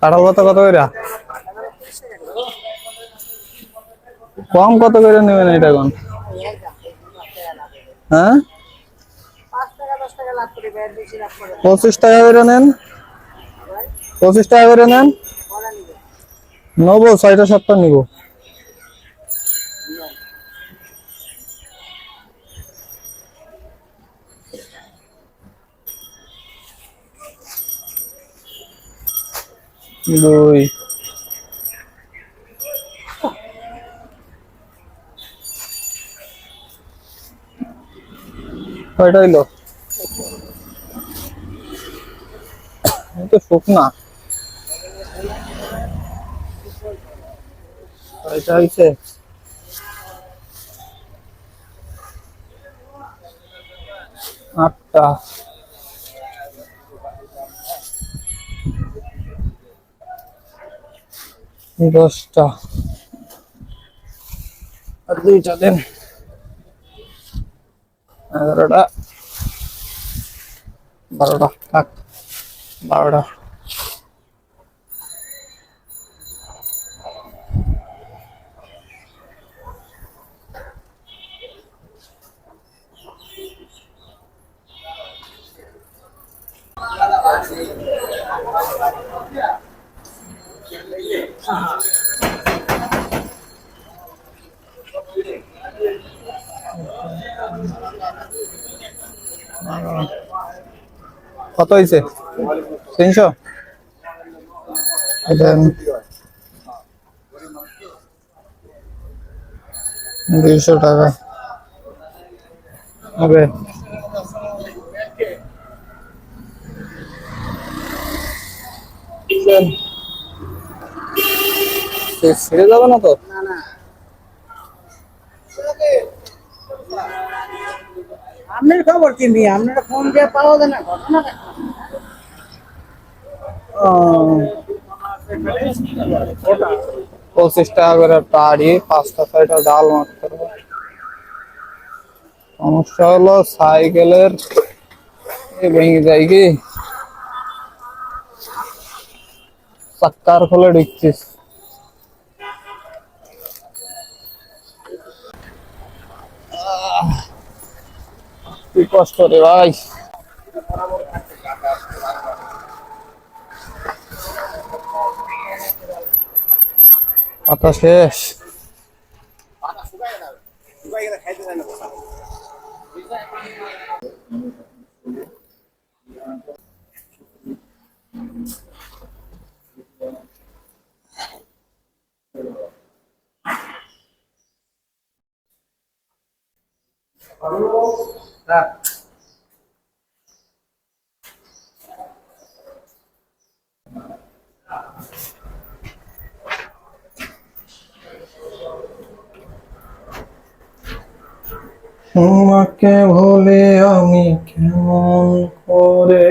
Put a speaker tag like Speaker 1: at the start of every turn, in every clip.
Speaker 1: কাঁঠাল কত করে কম কত করে নেবেন এটা এখন? হ্যাঁ? পঁচিশ টাকা করে নেন? পঁচিশ টাকা করে নেন? নেব ছয়টা সাতটা নিব। তো শুকনা। কয়টা হইছে আটটা। দশটা। আর দুইটা দেন। এগারোটা। বারোটা। থাক বারোটা। কত হয়েছে তিনশো? দুইশো টাকা। হবে। দেন। ছেড়ে যাবে না তো?
Speaker 2: আপনার খবর কি নিয়ে আপনারা ফোন দিয়ে পাওয়া যায় না ঘটনা
Speaker 1: পঁচিশ টাকা করে টাড়ি পাঁচটা ছয়টা ডাল মারতে হবে। সমস্যা হলো সাইকেলের ভেঙে যায় কি? চাক্কার খোলে ঢুকছিস। কি কষ্ট রে ভাই। পাতা শেষ। তোমাকে ভুলে আমি কেমন করে?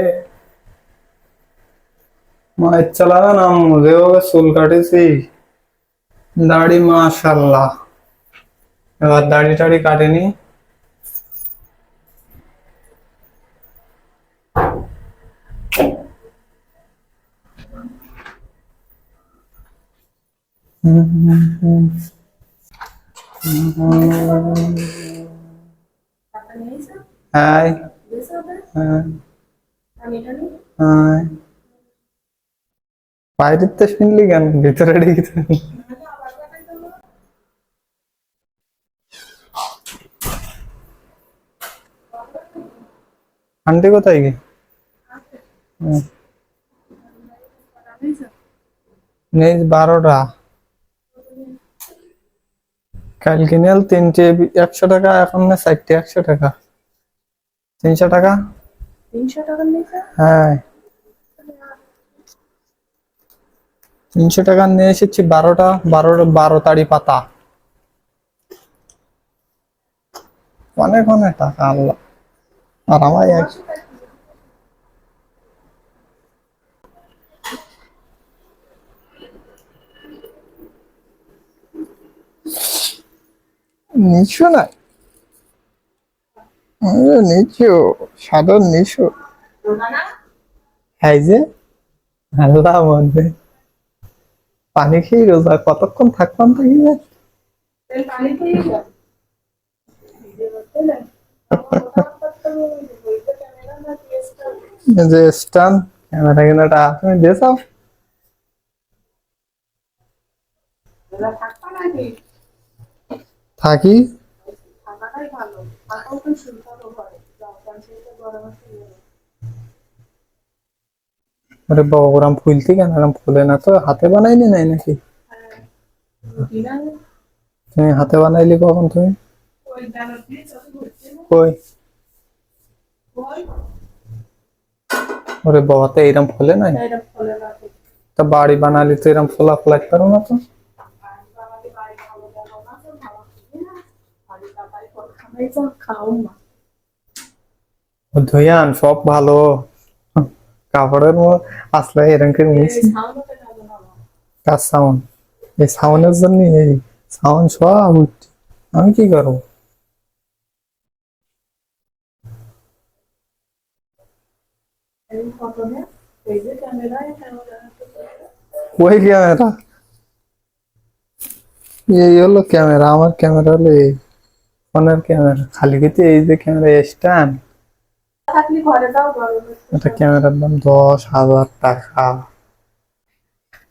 Speaker 1: মায়ের চালাবে না যেভাবে চুল কাটেছি। দাড়ি মাশাল্লাহ এবার দাড়ি টাড়ি কাটেনি। হাই হ্যাঁ হাই বাইরের তো শুনলি কেন ভিতরে ঢেকে আন্টি কোথায় কি হুম। নেই বারোটা কালকে নিল তিনটে একশো টাকা এখন না চারটে একশো টাকা। তিনশো টাকা?
Speaker 2: তিনশো টাকা
Speaker 1: হ্যাঁ। তিনশো টাকা নিয়ে এসেছি বারোটা বারো বারো তাড়ি পাতা। অনেক অনেক টাকা আল্লাহ। আর আমার নিচু না নিচু সাধারণ নিচু। এই যে, আল্লাহ মধ্যে পানি খেয়ে রোজা, কতক্ষণ থাকবান থাকি যায় এই যে স্টান ক্যামেরা কেনাটা তুমি দিয়েছ থাকি। আরে বাবা ওরম ফুলতি কেন ওরম ফুলে না তো হাতে বানাইলি নাই নাকি? তুমি হাতে বানাইলি কখন তুমি? কই ওরে বাবা তো এরম ফুলে নাই? তা বাড়ি বানালি তো এরম ফোলা ফোলা পারো না তো। ও ধুইয়ান সব ভালো। কাপড়ের মধ্যে আসলে এরকম করে নিয়েছি। কার সাউন্ড এই সাউন্ডের জন্য এই সাউন্ড সব উঠছে। আমি কি করব? ওই ক্যামেরা এই হলো ক্যামেরা আমার ক্যামেরা হলো এই। ফোনের ক্যামেরা খালি কিন্তু এই যে ক্যামেরা স্ট্যান্ড। এটা ক্যামেরার দাম দশ হাজার টাকা।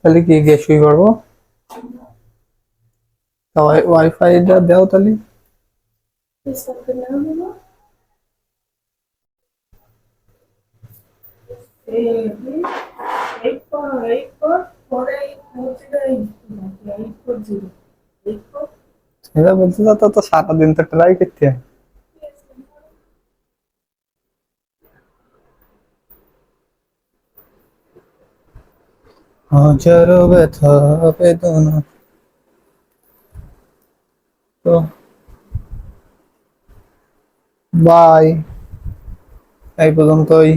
Speaker 1: তাহলে কি গিয়ে শুই করব ওয়াইফাইটা দাও তাহলে।
Speaker 3: পিছনকে নাও নিবো। এই এইট ফোর এইট
Speaker 1: এটা বলতে তো তো সারাদিন তো ট্রাই করতে হয়। হাজারো ব্যথা, বেদনা। তো বাই এই পর্যন্তই।